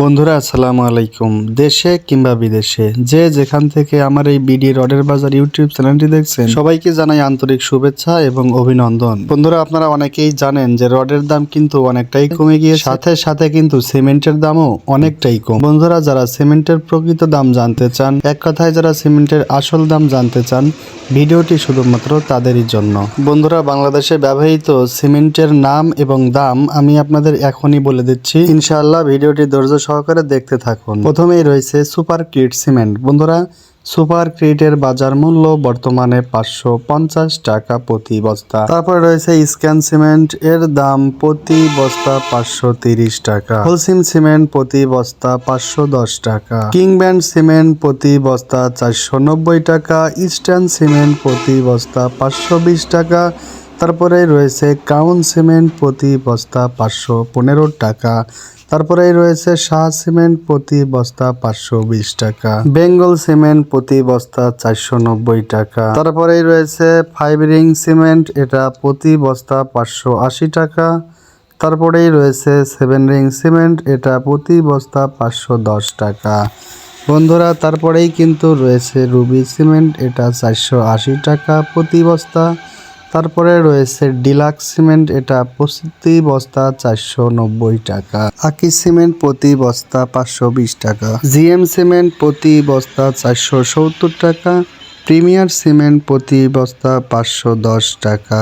বন্ধুরা, আসসালামু আলাইকুম। দেশে কিংবা বিদেশে যে যেখান থেকে আমার এই বিডি রডের বাজার ইউটিউব চ্যানেলটি দেখছেন, সবাইকে জানাই আন্তরিক শুভেচ্ছা এবং অভিনন্দন। বন্ধুরা, আপনারা অনেকেই জানেন যে রডের দাম কিন্তু অনেকটাই কমে গিয়ে সাথে সাথে কিন্তু সিমেন্টের দামও অনেকটাই কম। বন্ধুরা, যারা সিমেন্টের প্রকৃত দাম জানতে চান, এক কথায় যারা সিমেন্টের আসল দাম জানতে চান ভিডিওটি শুধুমাত্র তাদেরই জন্য। বন্ধুরা, বাংলাদেশে ব্যবহৃত সিমেন্টের নাম এবং দাম আমি আপনাদের এখনই বলে দিচ্ছি। ইনশাআল্লাহ ভিডিওটি ধৈর্য সহকারে দেখতে থাকুন। প্রথমেই রয়েছে সুপার কিট সিমেন্ট। বন্ধুরা সুপার ক্রিটের বাজার মূল্য বর্তমানে পাঁচশো পঞ্চাশ টাকা প্রতি বস্তা। তারপর রয়েছে স্ক্যান সিমেন্ট, এর দাম প্রতি বস্তা পাঁচশো তিরিশ টাকা। হোলসিম সিমেন্ট প্রতি বস্তা পাঁচশো দশ টাকা। কিং ব্যান্ড সিমেন্ট প্রতি বস্তা চারশো নব্বই টাকা, ইস্টার্ন সিমেন্ট প্রতি বস্তা পাঁচশো বিশ টাকা তারপরে রয়েছে কাউন সিমেন্ট প্রতি বস্তা পাঁচশো পনেরো টাকা। তারপরে রয়েছে শাহ সিমেন্ট প্রতি বস্তা পাঁচশো বিশ টাকা। বেঙ্গল সিমেন্ট প্রতি বস্তা চারশো নব্বই টাকা। তারপরে রয়েছে ফাইভ রিং সিমেন্ট, এটা প্রতি বস্তা পাঁচশো আশি টাকা। তারপরেই রয়েছে সেভেন রিং সিমেন্ট, এটা প্রতি বস্তা পাঁচশো দশ টাকা। বন্ধুরা, তারপরেই কিন্তু রয়েছে রুবি সিমেন্ট, এটা চারশো আশি টাকা প্রতি বস্তা। তারপরে রয়েছে ডিলাক্স সিমেন্ট, এটা প্রতি বস্তা চারশো নব্বই টাকা। আকি সিমেন্ট প্রতি বস্তা পাঁচশো বিশ টাকা। জিএম সিমেন্ট প্রতি বস্তা চারশো সত্তর টাকা। প্রিমিয়ার সিমেন্ট প্রতি বস্তা পাঁচশো দশ টাকা।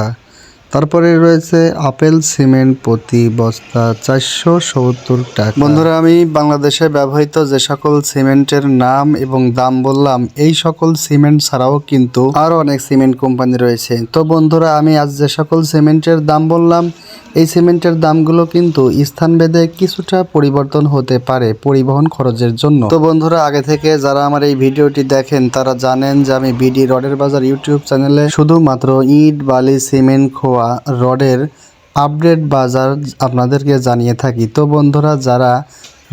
তারপরে রয়েছে আপেল, সিমেন্ট প্রতি বস্তা, চারশো সত্তর টাকা। বন্ধুরা, আমি বাংলাদেশে ব্যবহৃত যে সকল সিমেন্টের নাম এবং দাম বললাম, এই সকল সিমেন্ট ছাড়াও কিন্তু আরও অনেক সিমেন্ট কোম্পানি রয়েছে। তো বন্ধুরা, আমি আজ যে সকল সিমেন্টের দাম বললাম এই সিমেন্টের দামগুলো কিন্তু স্থানভেদে কিছুটা পরিবর্তন হতে পারে পরিবহন খরচের জন্য। তো বন্ধুরা, আগে থেকে যারা আমার এই ভিডিওটি দেখেন, তারা জানেন যে আমি বিডি রডের বাজার ইউটিউব চ্যানেলে শুধুমাত্র ইট, বালি, সিমেন্ট, খোয়া রডের আপডেট বাজার আপনাদেরকে জানিয়ে থাকি। তো বন্ধুরা, যারা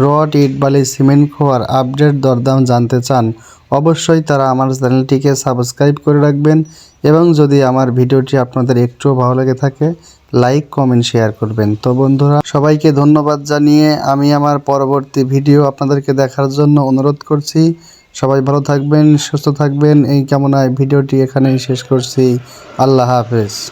রড, ইট, বালি, সিমেন্ট, খোয়ার আপডেট দরদাম জানতে চান, অবশ্যই তারা আমার চ্যানেলটিকে সাবস্ক্রাইব করে রাখবেন এবং যদি আমার ভিডিওটি আপনাদের একটুও ভালো লেগে থাকে লাইক, কমেন্ট, শেয়ার করবেন। তো বন্ধুরা, সবাইকে ধন্যবাদ জানিয়ে আমি আমার পরবর্তী ভিডিও আপনাদেরকে দেখার জন্য অনুরোধ করছি। সবাই ভালো থাকবেন, সুস্থ থাকবেন। এই কামনায় ভিডিওটি এখানেই শেষ করছি। আল্লাহ হাফেজ।